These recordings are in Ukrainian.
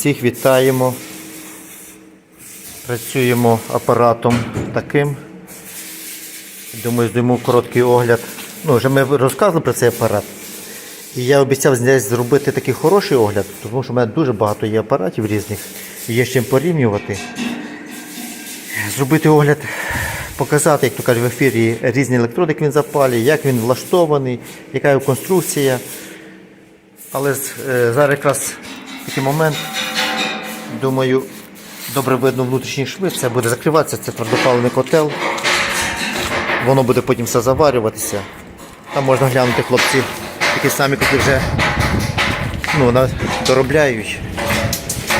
Всіх вітаємо. Працюємо апаратом таким. Думаю, здаємо короткий огляд. Ну, вже ми розказували про цей апарат. І я обіцяв зробити такий хороший огляд, тому що в мене дуже багато є апаратів різних, і є з чим порівнювати. Зробити огляд, показати, як то кажуть, в ефірі різні електроди, як він запалює, як він влаштований, яка його конструкція. Але е, зараз якраз такий момент, думаю, добре видно внутрішній швид, це буде закриватися, це твердопаливний котел. Воно буде потім все заварюватися. Там можна глянути хлопці, такі самі, які вже ну, доробляють.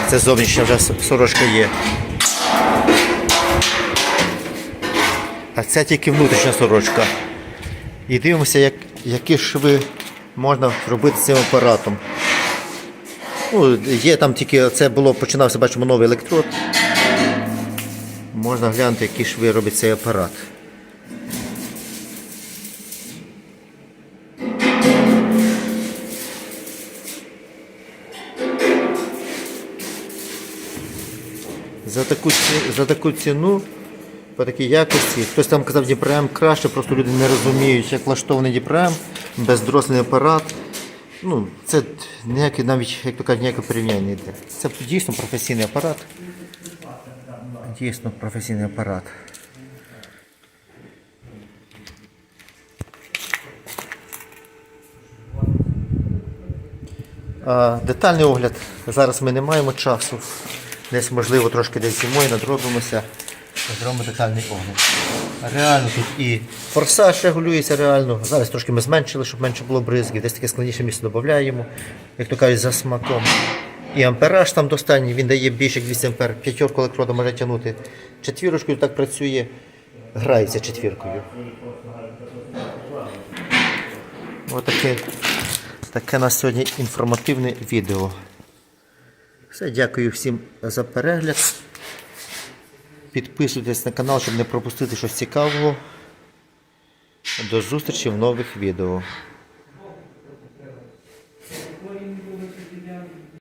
Це зовнішня вже сорочка є. А це тільки внутрішня сорочка. І дивимося, як, які шви можна робити цим апаратом. Ну, є там тільки, це було, починався, бачимо, новий електрод. Можна глянути, які шви робить цей апарат. За таку, за таку ціну, по такій якості, хтось там казав Діпрем краще, просто люди не розуміють, як влаштований Діпрем, бездросний апарат. Ну, це ніяке, навіть, як то кажуть, ніяке порівняння не йде. Це дійсно професійний апарат. Дійсно професійний апарат. Детальний огляд. Зараз ми не маємо часу. Десь, можливо, трошки десь зимою надробимося. Зробимо детальний огляд. Реально тут і форсаж регулюється реально. Зараз трошки ми зменшили, щоб менше було бризків. Десь таке складніше місце додаємо, як то кажуть, за смаком. І ампераж там достатній, він дає більше як 200 ампер. П'ятерку електрода може тягнути. Четвірочкою так працює, грається четвіркою. Отаке таке на сьогодні інформативне відео. Все, дякую всім за перегляд. Підписуйтесь на канал, щоб не пропустити щось цікавого. До зустрічі в нових відео.